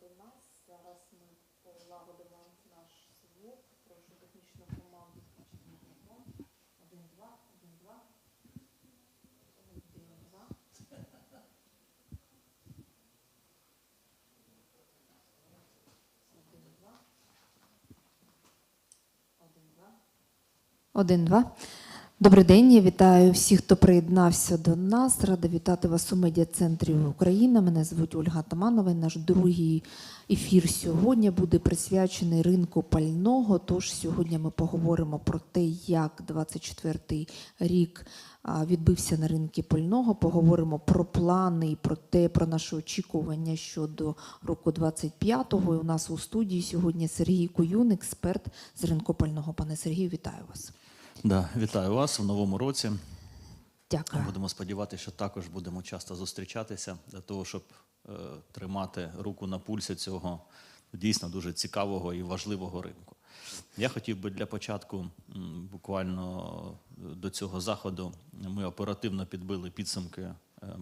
до нас. Зараз ми полагодимо наш звук. Прошу технічну команду включити мікрофон. Один, два, один, два. Один, два. Один, два. Один, два. Один, два. Добрий день, я вітаю всіх, хто приєднався до нас. Рада вітати вас у медіа-центрі Україна. Мене звуть Ольга Таманова. Наш другий ефір сьогодні буде присвячений ринку пального. Тож сьогодні ми поговоримо про те, як 24-й рік відбився на ринку пального. Поговоримо про плани і про те, про наші очікування щодо року 25-го. І у нас у студії сьогодні Сергій Куюн, експерт з ринку пального. Пане Сергію, вітаю вас. Да, вітаю вас в новому році. Дякую. Будемо сподіватися, що також будемо часто зустрічатися для того, щоб е, тримати руку на пульсі цього дійсно дуже цікавого і важливого ринку. Я хотів би для початку м, буквально е, до цього заходу ми оперативно підбили підсумки е,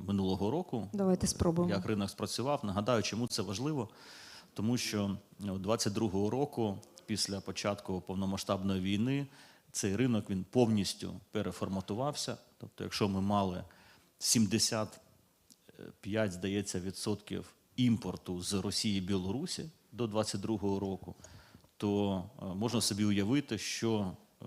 минулого року. Давайте спробуємо. Як ринок спрацював. Нагадаю, чому це важливо? Тому що 22-го року, після початку повномасштабної війни, цей ринок він повністю переформатувався. Тобто, якщо ми мали 75, здається, відсотків імпорту з Росії і Білорусі до 22-го року, то е, можна собі уявити, що е,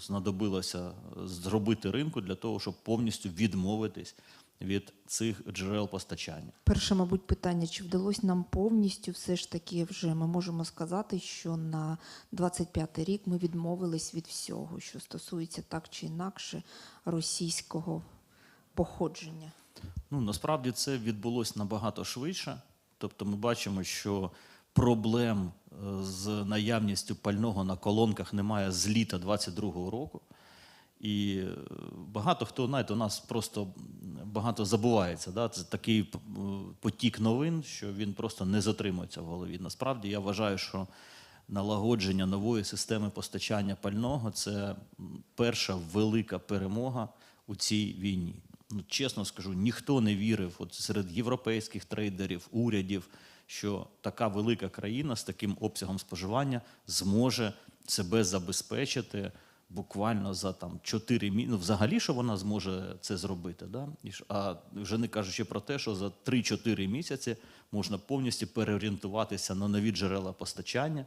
знадобилося зробити ринку для того, щоб повністю відмовитись від цих джерел постачання. Перше, мабуть, питання: чи вдалося нам повністю все ж таки вже ми можемо сказати, що на 25-й рік ми відмовились від всього, що стосується так чи інакше російського походження. Ну насправді це відбулося набагато швидше. Тобто, ми бачимо, що проблем е, з наявністю пального на колонках немає з літа 22-го року. І багато хто, знаєте, у нас просто багато забувається. Да? Це такий е, потік новин, що він просто не затримується в голові. Насправді я вважаю, що налагодження нової системи постачання пального це перша велика перемога у цій війні. Ну, чесно скажу, ніхто не вірив от серед європейських трейдерів, урядів, що така велика країна з таким обсягом споживання зможе себе забезпечити буквально за там 4 місяці. Ну, взагалі, що вона зможе це зробити. Да? А вже не кажучи про те, що за 3-4 місяці можна повністю переорієнтуватися на нові джерела постачання.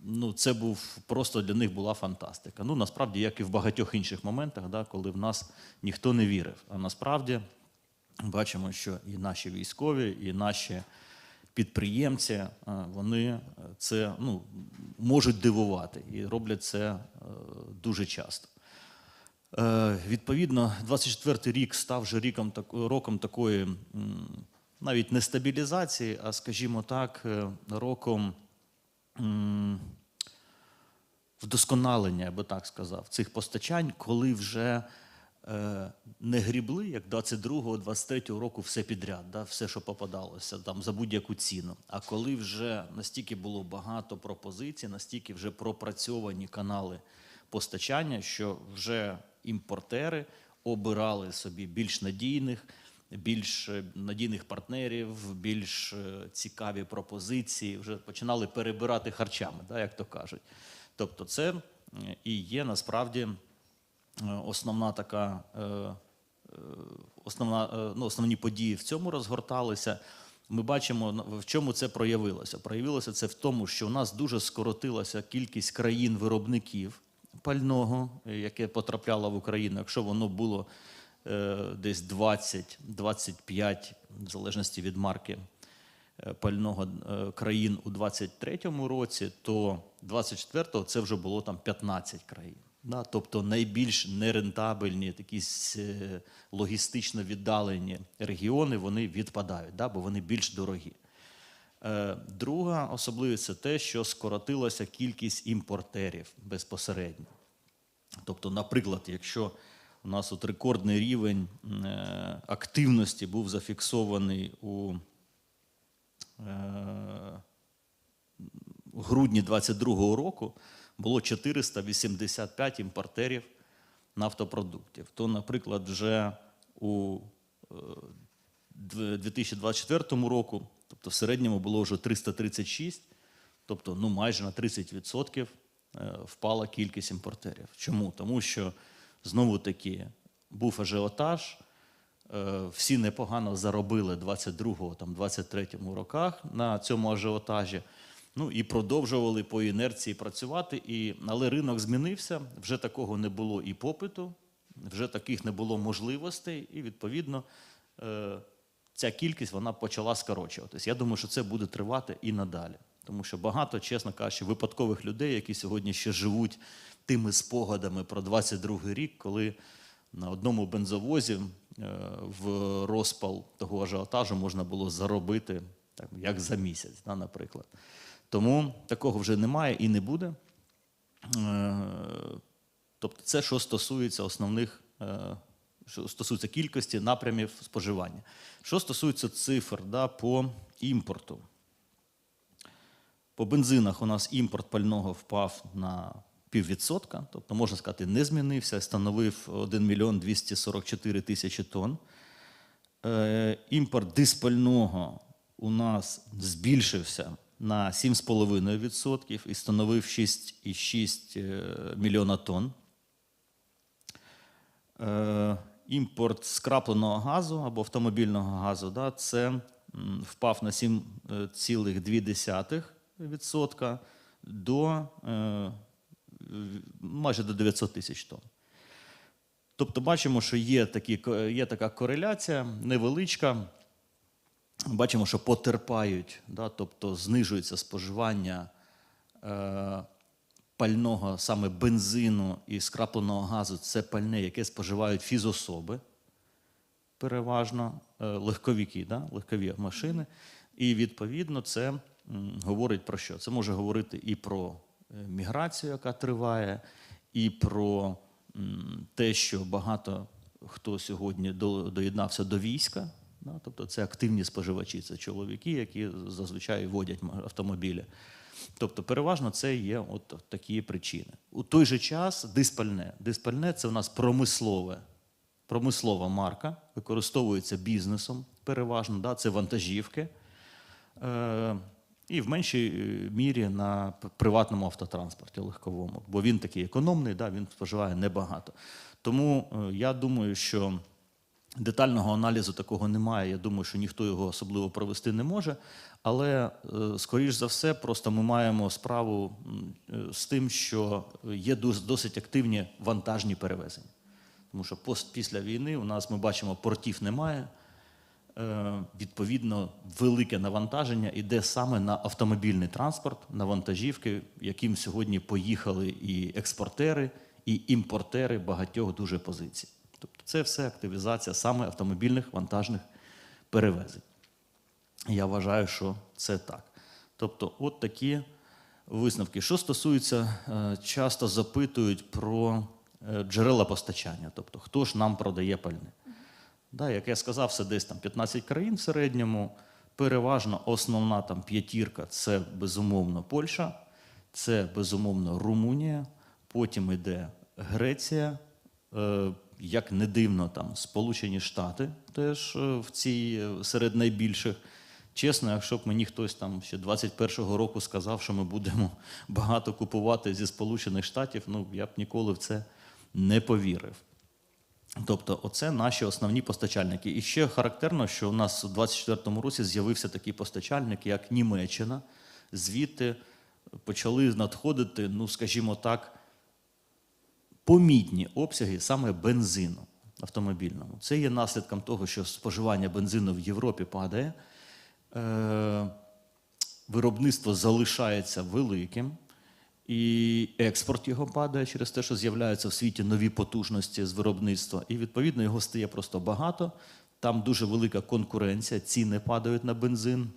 Ну, це був просто для них була фантастика. Ну, насправді, як і в багатьох інших моментах, да, коли в нас ніхто не вірив. А насправді бачимо, що і наші військові, і наші підприємці, е, вони е, це ну, можуть дивувати і роблять це е, дуже часто. Відповідно, 24-й рік став вже ріком, роком такої навіть не стабілізації, а, скажімо так, роком вдосконалення, я би так сказав, цих постачань, коли вже не грібли, як 22-го, 23-го року все підряд, да, все, що попадалося, там, за будь-яку ціну. А коли вже настільки було багато пропозицій, настільки вже пропрацьовані канали постачання, що вже імпортери обирали собі більш надійних, більш е, надійних партнерів, більш е, цікаві пропозиції, вже починали перебирати харчами, да, як то кажуть. Тобто, це е, і є насправді основна така. Е, Основна, е, ну, основні події в цьому розгорталися. Ми бачимо, в чому це проявилося. Проявилося це в тому, що у нас дуже скоротилася кількість країн-виробників пального, яке потрапляло в Україну. Якщо воно було е, десь 20-25, в залежності від марки пального країн у 23-му році, то 24-го це вже було там 15 країн. Да? Тобто найбільш нерентабельні, такі е, логістично віддалені регіони вони відпадають, да? бо вони більш дорогі. Е, Друга особливість це те, що скоротилася кількість імпортерів безпосередньо. Тобто, наприклад, якщо у нас от рекордний рівень е, активності був зафіксований у грудні 22-го року, було 485 імпортерів нафтопродуктів, то, наприклад, вже у е, 2024 року, тобто в середньому було вже 336, тобто ну, майже на 30% е, впала кількість імпортерів. Чому? Тому що знову таки був ажіотаж, е, всі непогано заробили 22-го, там, 23-му роках на цьому ажіотажі. Ну і продовжували по інерції працювати. І, але ринок змінився, вже такого не було і попиту, вже таких не було можливостей, і відповідно е, ця кількість вона почала скорочуватись. Я думаю, що це буде тривати і надалі. Тому що багато, чесно кажучи, випадкових людей, які сьогодні ще живуть тими спогадами про 22-й рік, коли на одному бензовозі е, в розпал того ажіотажу можна було заробити так, як за місяць, да, наприклад. Тому такого вже немає і не буде. Е, Тобто, це що стосується основних, е, що стосується кількості напрямів споживання. Що стосується цифр да, по імпорту. По бензинах у нас імпорт пального впав на піввідсотка, тобто, можна сказати, не змінився, становив 1 мільйон 244 тисячі тонн. Е, Імпорт диспального у нас збільшився на 7,5% і становив 6,6 е, мільйона тонн. Е, Імпорт скрапленого газу або автомобільного газу да, це впав на 7,2% до е, майже до 900 тисяч тонн. Тобто бачимо, що є, такі, є така кореляція невеличка. Бачимо, що потерпають, да, тобто знижується споживання е, пального, саме бензину і скрапленого газу. Це пальне, яке споживають фізособи, переважно е, легковіки, да, легкові машини. І відповідно це м, говорить про що? Це може говорити і про е, міграцію, яка триває, і про м, те, що багато хто сьогодні до- доєднався до війська. Тобто це активні споживачі, це чоловіки, які зазвичай водять автомобілі. Тобто, переважно це є от такі причини. У той же час диспальне. Диспальне це у нас промислове, промислова марка, використовується бізнесом переважно, да, це вантажівки. Е, і в меншій е, мірі на приватному автотранспорті легковому, бо він такий економний, да, він споживає небагато. Тому е, я думаю, що детального аналізу такого немає. Я думаю, що ніхто його особливо провести не може. Але, е, скоріш за все, просто ми маємо справу е, з тим, що є досить активні вантажні перевезення. Тому що пост після війни у нас ми бачимо, портів немає. Е, Відповідно, велике навантаження йде саме на автомобільний транспорт, на вантажівки, яким сьогодні поїхали і експортери, і імпортери багатьох дуже позицій. Тобто це все активізація саме автомобільних вантажних перевезень. Я вважаю, що це так. Тобто, от такі висновки. Що стосується, е, часто запитують про е, джерела постачання, тобто хто ж нам продає пальне. Да, як я сказав, це десь там 15 країн в середньому. Переважно основна там п'ятірка це безумовно Польща, це безумовно Румунія, потім йде Греція, е, як не дивно, там Сполучені Штати теж е, в цій е, серед найбільших. Чесно, якщо б мені хтось там ще 21-го року сказав, що ми будемо багато купувати зі Сполучених Штатів, ну я б ніколи в це не повірив. Тобто, оце наші основні постачальники. І ще характерно, що у нас у 24-му році з'явився такий постачальник, як Німеччина. Звідти почали надходити, ну скажімо так, помітні обсяги саме бензину автомобільному. Це є наслідком того, що споживання бензину в Європі падає. Е, виробництво залишається великим, і експорт його падає через те, що з'являються в світі нові потужності з виробництва, і відповідно його стає просто багато. Там дуже велика конкуренція, ціни падають на бензин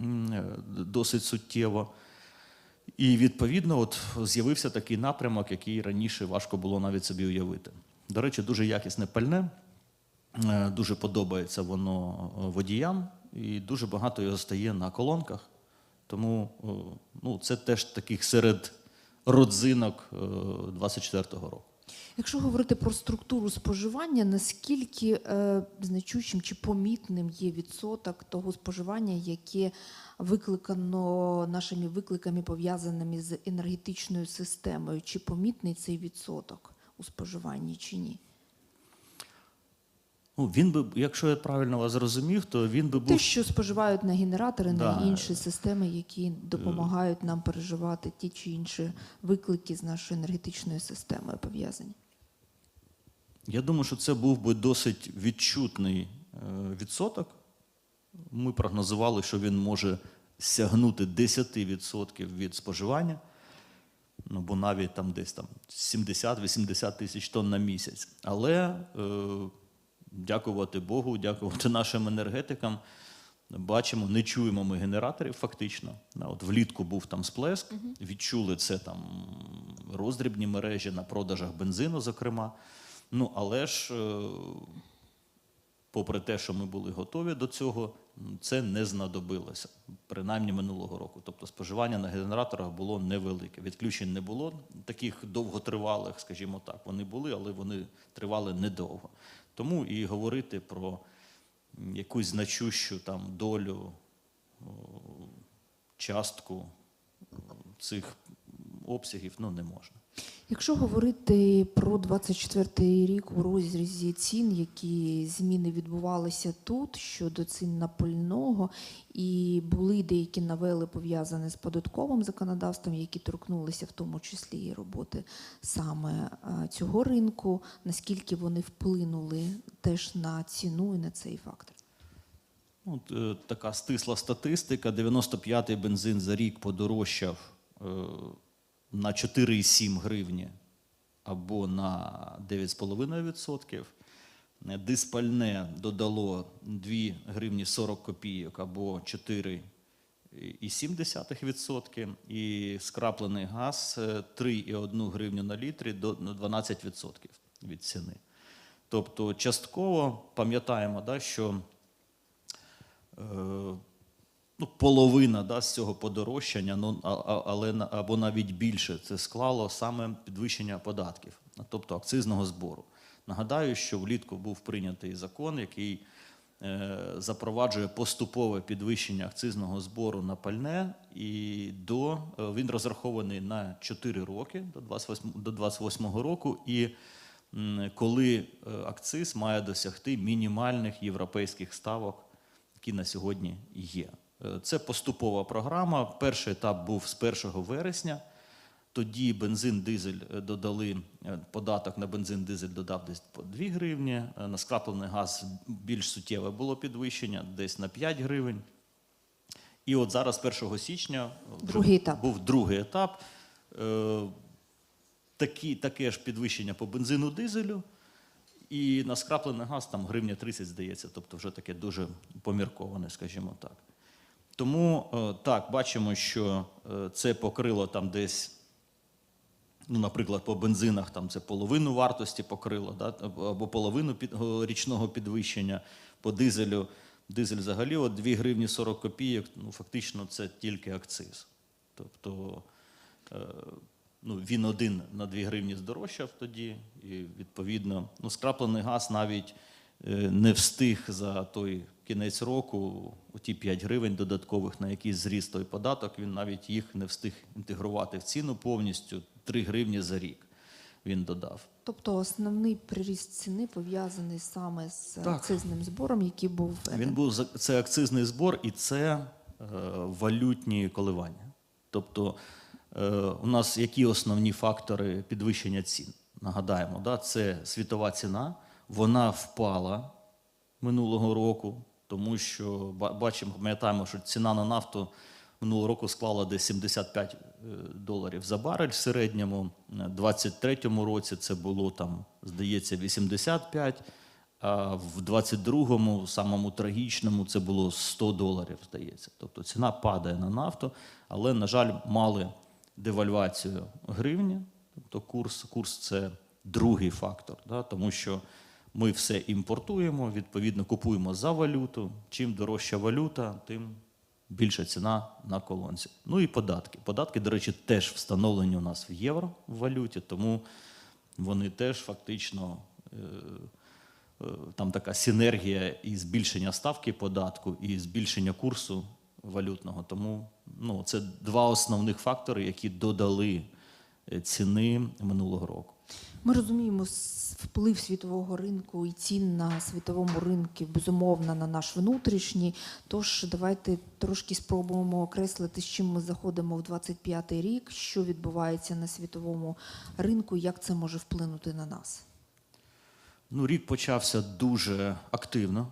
е, досить суттєво. І відповідно, от з'явився такий напрямок, який раніше важко було навіть собі уявити. До речі, дуже якісне пальне, е, дуже подобається воно е, водіям, і дуже багато його стає на колонках. Тому е, ну, це теж таких серед родзинок е, 24-го року. Якщо говорити про структуру споживання, наскільки е, значущим чи помітним є відсоток того споживання, яке викликано нашими викликами, пов'язаними з енергетичною системою? Чи помітний цей відсоток у споживанні чи ні? Ну, він би, якщо я правильно вас зрозумів, то він би Те, що споживають на генератори, Да. на інші системи, які допомагають нам переживати ті чи інші виклики з нашою енергетичною системою пов'язані. Я думаю, що це був би досить відчутний е, відсоток. Ми прогнозували, що він може сягнути 10% від споживання, ну, бо навіть там десь там 70-80 тисяч тонн на місяць. Але е, дякувати Богу, дякувати нашим енергетикам. Бачимо, не чуємо ми генераторів фактично. От влітку був там сплеск, відчули це там роздрібні мережі на продажах бензину, зокрема. Ну, але ж, е, попри те, що ми були готові до цього, це не знадобилося, принаймні минулого року. Тобто споживання на генераторах було невелике. Відключень не було таких довготривалих, скажімо так. Вони були, але вони тривали недовго. Тому і говорити про якусь значущу там долю, частку цих обсягів ну, не можна. Якщо говорити про 24-й рік у розрізі цін, які зміни відбувалися тут щодо цін на пального, і були деякі новели пов'язані з податковим законодавством, які торкнулися в тому числі і роботи саме цього ринку, наскільки вони вплинули теж на ціну і на цей фактор? Ну, От, е, така стисла статистика. 95-й бензин за рік подорожчав е, на 4,7 гривні або на 9,5%. Е, Диспальне додало 2 гривні 40 копійок або 4,7%. І скраплений газ е, 3,1 гривню на літрі до ну, 12% від ціни. Тобто частково пам'ятаємо, да, що е, ну, половина да, з цього подорожчання, ну, але або навіть більше, це склало саме підвищення податків, тобто акцизного збору. Нагадаю, що влітку був прийнятий закон, який е, запроваджує поступове підвищення акцизного збору на пальне, і до, е, він розрахований на 4 роки до 28, до 28 року. І коли е, акциз має досягти мінімальних європейських ставок, які на сьогодні є. Це поступова програма. Перший етап був з 1 вересня. Тоді бензин, дизель е, додали е, податок на бензин, дизель додав десь по 2 гривні. е, На скраплений газ більш суттєве було підвищення, десь на 5 гривень. І от зараз, 1 січня, Другий етап. був другий етап. Такі, таке ж підвищення по бензину дизелю. І на скраплений газ там гривня 30, здається, тобто вже таке дуже помірковане, скажімо так. Тому е, так, бачимо, що е, це покрило там десь, ну, наприклад, по бензинах там це половину вартості покрило, да, або половину під, річного підвищення. По дизелю, дизель взагалі от 2 гривні 40 копійок, ну, фактично це тільки акциз. Тобто е, ну, він один на 2 гривні здорожчав тоді, і відповідно, ну, скраплений газ навіть не встиг за той кінець року, ті 5 гривень додаткових, на які зріс той податок, він навіть їх не встиг інтегрувати в ціну повністю 3 гривні за рік він додав. Тобто основний приріст ціни пов'язаний саме з Так. акцизним збором, який був. Він був це акцизний збор і це е, валютні коливання. Тобто е, у нас які основні фактори підвищення цін? Нагадаємо, да? це світова ціна, вона впала минулого року, тому що бачимо, пам'ятаємо, що ціна на нафту минулого року склала десь 75 е, доларів за барель в середньому. У 2023 році це було там, здається, 85. А в 22-му, самому трагічному, це було 100 доларів, здається. Тобто ціна падає на нафту, але, на жаль, мали девальвацію гривні. Тобто курс, курс це другий фактор, да, тому що ми все імпортуємо, відповідно, купуємо за валюту. Чим дорожча валюта, тим більша ціна на колонці. Ну і податки. Податки, до речі, теж встановлені у нас в євро в валюті, тому вони теж фактично е, е, там така синергія і збільшення ставки податку, і збільшення курсу валютного. Тому ну, це два основних фактори, які додали е, ціни минулого року. Ми розуміємо вплив світового ринку і цін на світовому ринку, безумовно, на наш внутрішній. Тож давайте трошки спробуємо окреслити, з чим ми заходимо в 25-й рік, що відбувається на світовому ринку, як це може вплинути на нас. Ну, рік почався дуже активно.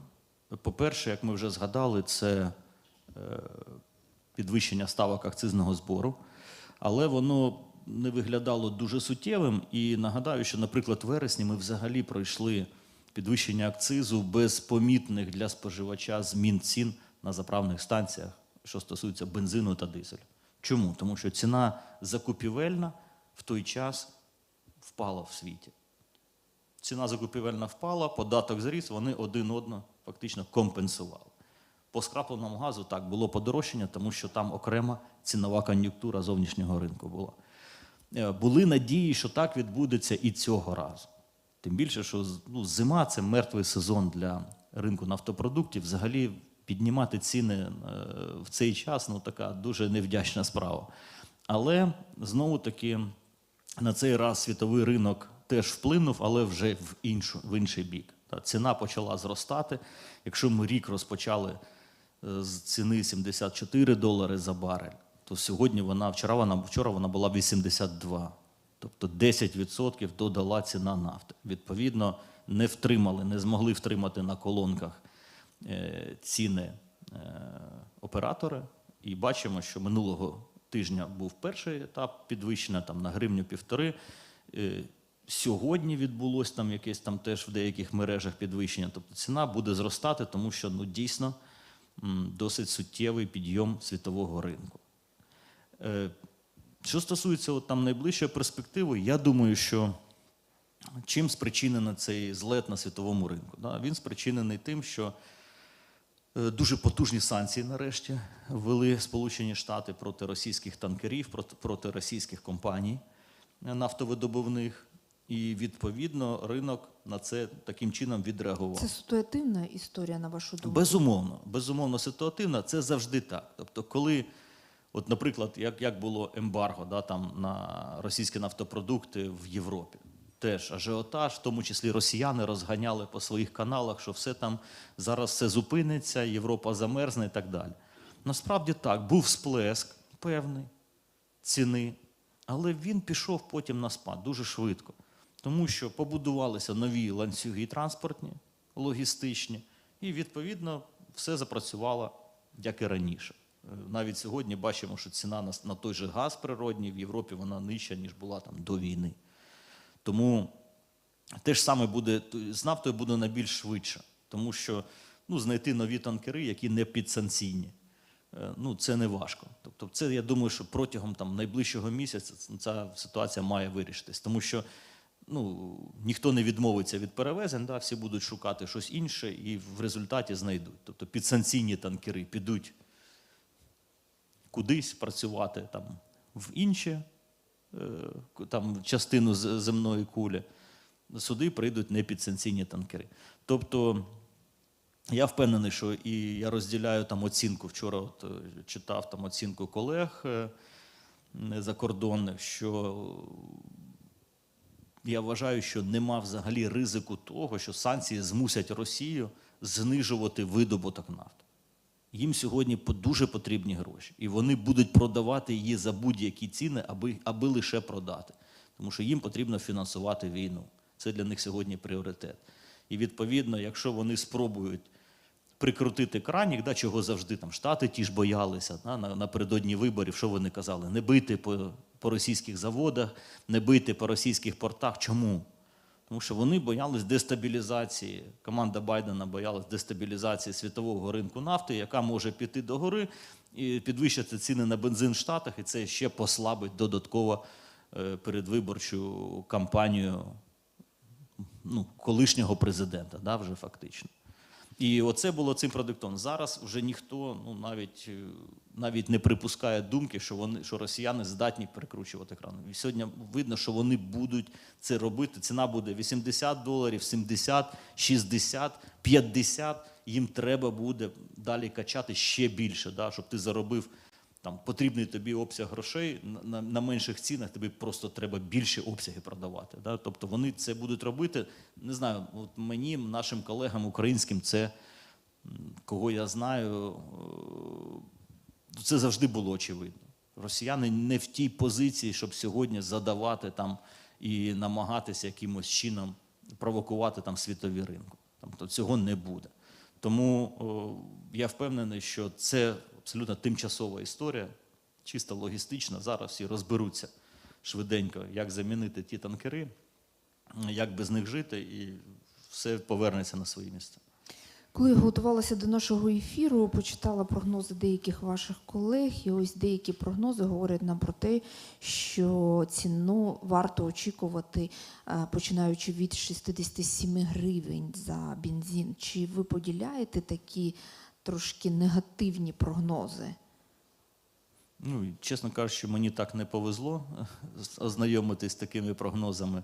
По-перше, як ми вже згадали, це е, підвищення ставок акцизного збору, але воно не виглядало дуже суттєвим. І нагадаю, що, наприклад, в вересні ми взагалі пройшли підвищення акцизу без помітних для споживача змін цін на заправних станціях, що стосується бензину та дизелю. Чому? Тому що ціна закупівельна в той час впала в світі. Ціна закупівельна впала, податок зріс, вони один одного фактично компенсували. По скрапленому газу так було подорожчання, тому що там окрема цінова кон'юнктура зовнішнього ринку була. Е, Були надії, що так відбудеться і цього разу. Тим більше, що ну, зима це мертвий сезон для ринку нафтопродуктів. Взагалі піднімати ціни е, в цей час ну, така дуже невдячна справа. Але знову таки на цей раз світовий ринок теж вплинув, але вже в, іншу, в інший бік. Ціна почала зростати. Якщо ми рік розпочали е, з ціни 74 долари за барель, то сьогодні вона, вчора вона, вчора вона була 82. Тобто 10% додала ціна нафти. Відповідно, не втримали, не змогли втримати на колонках е, ціни е, оператори. І бачимо, що минулого тижня був перший етап підвищення там, на гривню півтори. Е, Сьогодні відбулось там якесь там теж в деяких мережах підвищення. Тобто ціна буде зростати, тому що ну, дійсно досить суттєвий підйом світового ринку. Е, Що стосується от, там, найближчої перспективи, я думаю, що чим спричинений цей злет на світовому ринку? Да? Він спричинений тим, що е, дуже потужні санкції нарешті ввели Сполучені Штати проти російських танкерів, проти, російських компаній е, нафтовидобувних. І відповідно ринок на це таким чином відреагував. Це ситуативна історія, на вашу думку? Безумовно, безумовно, ситуативна, це завжди так. Тобто, коли, от, наприклад, як, як було ембарго да, там, на російські нафтопродукти в Європі, теж ажіотаж, в тому числі росіяни розганяли по своїх каналах, що все там зараз все зупиниться, Європа замерзне і так далі. Насправді так, був сплеск певний ціни, але він пішов потім на спад дуже швидко. Тому що побудувалися нові ланцюги транспортні, логістичні, і відповідно все запрацювало як і раніше. Е, Навіть сьогодні бачимо, що ціна на, той же газ природній в Європі вона нижча, ніж була там до війни. Тому те ж саме буде з нафтою буде найбільш швидше, тому що ну, знайти нові танкери, які не підсанкційні, е, ну, це не важко. Тобто, це я думаю, що протягом там, найближчого місяця ця ситуація має вирішитись, тому що ну, ніхто не відмовиться від перевезень, да, всі будуть шукати щось інше і в результаті знайдуть. Тобто підсанкційні танкери підуть кудись працювати там, в інші е, там, частину земної кулі. Сюди прийдуть непідсанкційні танкери. Тобто я впевнений, що і я розділяю там оцінку. Вчора от, е, читав там оцінку колег е, закордонних, що я вважаю, що нема взагалі ризику того, що санкції змусять Росію знижувати видобуток нафти. Їм сьогодні дуже потрібні гроші, і вони будуть продавати її за будь-які ціни, аби, аби лише продати. Тому що їм потрібно фінансувати війну. Це для них сьогодні пріоритет. І відповідно, якщо вони спробують прикрутити кранік, да, чого завжди там Штати ті ж боялися да, напередодні виборів, що вони казали? Не бити по, по російських заводах, не бити по російських портах. Чому? Тому що вони боялись дестабілізації. Команда Байдена боялась дестабілізації світового ринку нафти, яка може піти до гори і підвищити ціни на бензин в Штатах, і це ще послабить додатково е, передвиборчу кампанію ну, колишнього президента, да, вже фактично. І оце було цим продиктом. Зараз вже ніхто ну, навіть е, навіть не припускає думки, що вони що росіяни здатні перекручувати кран. І сьогодні видно, що вони будуть це робити. Ціна буде 80 доларів, 70, 60, 50. Їм треба буде далі качати ще більше, да, щоб ти заробив там потрібний тобі обсяг грошей на, на, менших цінах, тобі просто треба більші обсяги продавати. Да? Тобто вони це будуть робити. Не знаю, от мені, нашим колегам українським, це кого я знаю, е, це завжди було очевидно. Росіяни не в тій позиції, щоб сьогодні задавати там і намагатися якимось чином провокувати там світові ринку. Тобто цього не буде. Тому о, я впевнений, що це абсолютно тимчасова історія, чисто логістична. Зараз всі розберуться швиденько, як замінити ті танкери, як без них жити, і все повернеться на свої місця. Коли готувалася до нашого ефіру, почитала прогнози деяких ваших колег, і ось деякі прогнози говорять нам про те, що ціну варто очікувати, е, починаючи від 67 гривень за бензин. Чи ви поділяєте такі трошки негативні прогнози? Ну, чесно кажучи, мені так не повезло е, ознайомитись з такими прогнозами.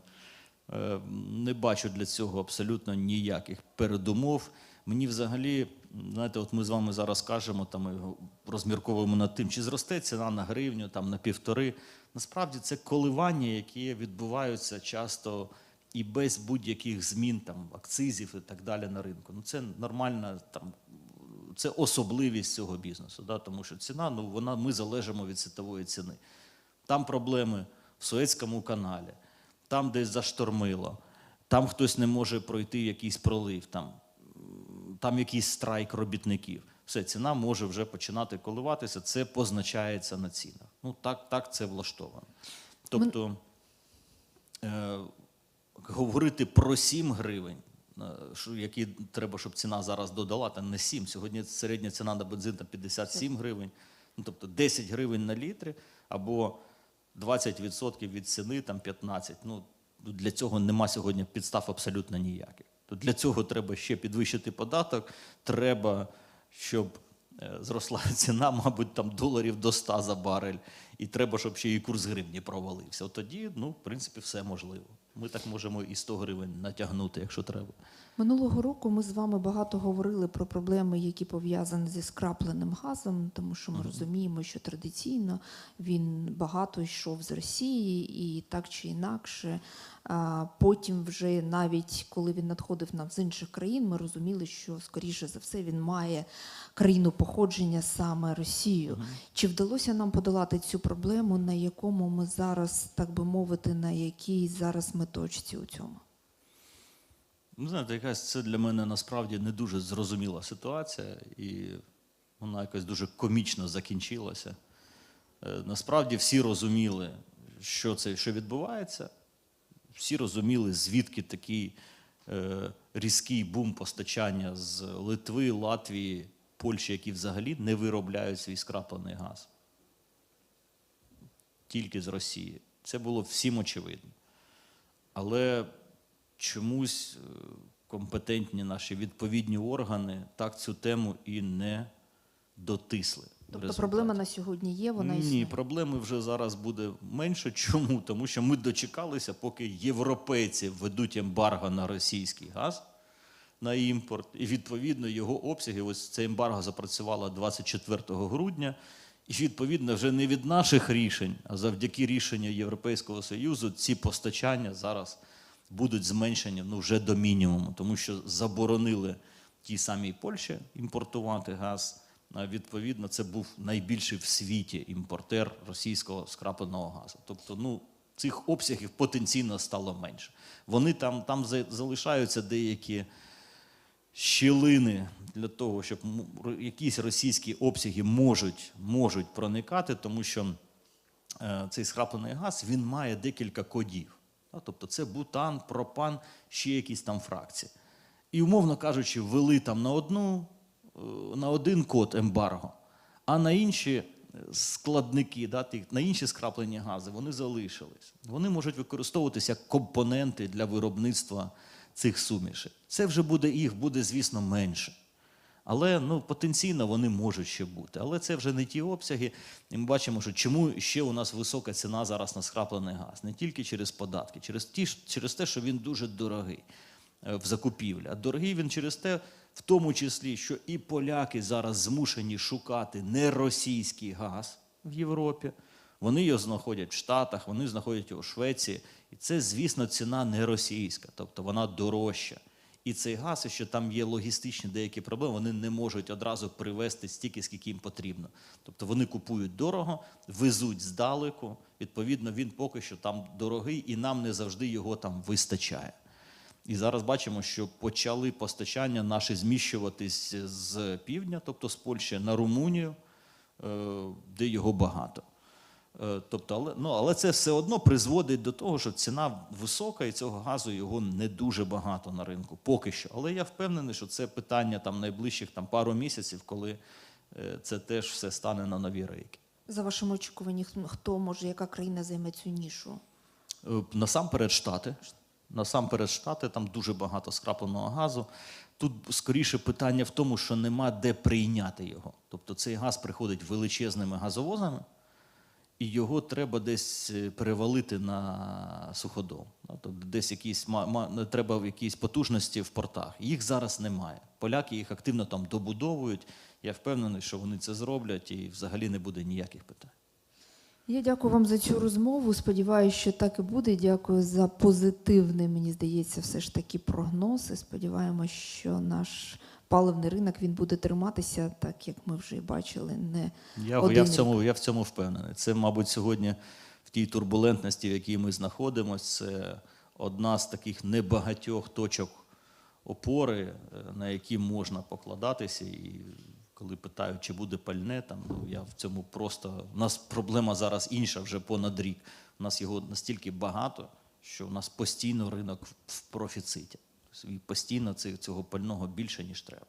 Е, Не бачу для цього абсолютно ніяких передумов. Мені взагалі, знаєте, от ми з вами зараз кажемо, там розмірковуємо над тим, чи зросте ціна на гривню, там на півтори. Насправді це коливання, які відбуваються часто і без будь-яких змін, там акцизів і так далі на ринку. Ну це нормальна там це особливість цього бізнесу, да? тому що ціна, ну вона ми залежимо від світової ціни. Там проблеми в Суецькому каналі, там десь заштормило, там хтось не може пройти якийсь пролив, там, там якийсь страйк робітників. Все, ціна може вже починати коливатися, це позначається на цінах. Ну так, так це влаштовано. Тобто е, говорити про 7 гривень, які треба, щоб ціна зараз додала, та не 7. Сьогодні середня ціна на бензин там 57 гривень, ну, тобто 10 гривень на літрі або 20% від ціни, там 15. Ну, для цього нема сьогодні підстав абсолютно ніяких. То для цього треба ще підвищити податок, треба, щоб е, зросла ціна, мабуть, там доларів до 100 за барель, і треба, щоб ще і курс гривні провалився. От тоді, ну, в принципі, все можливо. Ми так можемо і 100 гривень натягнути, якщо треба. Минулого року ми з вами багато говорили про проблеми, які пов'язані зі скрапленим газом, тому що ми розуміємо, що традиційно він багато йшов з Росії, і так чи інакше. Потім, вже навіть коли він надходив нам з інших країн, ми розуміли, що скоріше за все він має країну походження саме Росію. Чи вдалося нам подолати цю проблему, на якому ми зараз, так би мовити, на якій зараз ми точці у цьому? Ну, знаєте, якась це для мене насправді не дуже зрозуміла ситуація, і вона якось дуже комічно закінчилася. Е, Насправді всі розуміли, що це, що відбувається. Всі розуміли, звідки такий е, різкий бум постачання з Литви, Латвії, Польщі, які взагалі не виробляють свій скраплений газ. Тільки з Росії. Це було всім очевидно. Але чомусь е, компетентні наші відповідні органи так цю тему і не дотисли. Тобто проблема на сьогодні є, вона Ні, проблеми вже зараз буде менше. Чому? Тому що ми дочекалися, поки європейці введуть ембарго на російський газ на імпорт, і відповідно його обсяги. Ось це ембарго запрацювало 24 грудня. І відповідно вже не від наших рішень, а завдяки рішенню Європейського Союзу ці постачання зараз будуть зменшені ну, вже до мінімуму, тому що заборонили тій самій Польщі імпортувати газ. Відповідно, це був найбільший в світі імпортер російського скрапленого газу. Тобто, ну, цих обсягів потенційно стало менше. Вони там, там залишаються деякі щілини для того, щоб якісь російські обсяги можуть, можуть проникати, тому що е, цей скраплений газ він має декілька кодів. Тобто це бутан, пропан, ще якісь там фракції. І, умовно кажучи, ввели там на одну, е, на один код ембарго, а на інші е, складники, на інші скраплені гази, вони залишились. Вони можуть використовуватися як компоненти для виробництва цих сумішей. Це вже буде їх, буде, звісно, менше. Але ну, потенційно вони можуть ще бути. Але це вже не ті обсяги. І ми бачимо, що чому ще у нас висока ціна зараз на скраплений газ. Не тільки через податки, через, ті, через те, що він дуже дорогий е, в закупівлі. А дорогий він через те, в тому числі, що і поляки зараз змушені шукати не російський газ в Європі. Вони його знаходять в Штатах, вони знаходять його в Швеції. І це, звісно, ціна не російська, тобто вона дорожча. І цей газ, і що там є логістичні деякі проблеми, вони не можуть одразу привезти стільки, скільки їм потрібно. Тобто вони купують дорого, везуть здалеку. Відповідно, він поки що там дорогий, і нам не завжди його там вистачає. І зараз бачимо, що почали постачання наші зміщуватись з півдня, тобто з Польщі на Румунію, е, де його багато. Е, Тобто, але, ну, але це все одно призводить до того, що ціна висока, і цього газу його не дуже багато на ринку поки що. Але я впевнений, що це питання там найближчих там, пару місяців, коли е, це теж все стане на нові рейки. За вашим очікуванням, хто може, яка країна займе цю нішу? Е, Насамперед Штати. Насамперед Штати, там дуже багато скрапленого газу. Тут скоріше питання в тому, що нема де прийняти його. Тобто цей газ приходить величезними газовозами, і його треба десь е, перевалити на суходол. Ну, Тобто десь якісь ма- треба якісь потужності в портах. Їх зараз немає. Поляки їх активно там добудовують. Я впевнений, що вони це зроблять, і взагалі не буде ніяких питань. Я дякую вам за цю розмову. Сподіваюся, що так і буде. Дякую за позитивний, мені здається, все ж таки прогноз. І сподіваємось, що наш паливний ринок він буде триматися, так як ми вже бачили. Не Я, один я, в рік. цьому, я в цьому впевнений. Це, мабуть, сьогодні в тій турбулентності, в якій ми знаходимося, це одна з таких небагатьох точок опори, е, на які можна покладатися. І коли питають, чи буде пальне, там, ну, я в цьому просто. У нас проблема зараз інша вже понад рік. У нас його настільки багато, що у нас постійно ринок в профіциті. Постійно цього пального більше, ніж треба.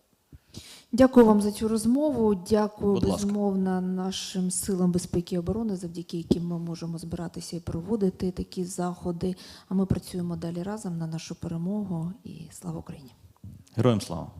Дякую вам за цю розмову. Дякую Будь ласка. безумовно нашим силам безпеки і оборони, завдяки яким ми можемо збиратися і проводити такі заходи. А ми працюємо далі разом на нашу перемогу. І слава Україні! Героям слава!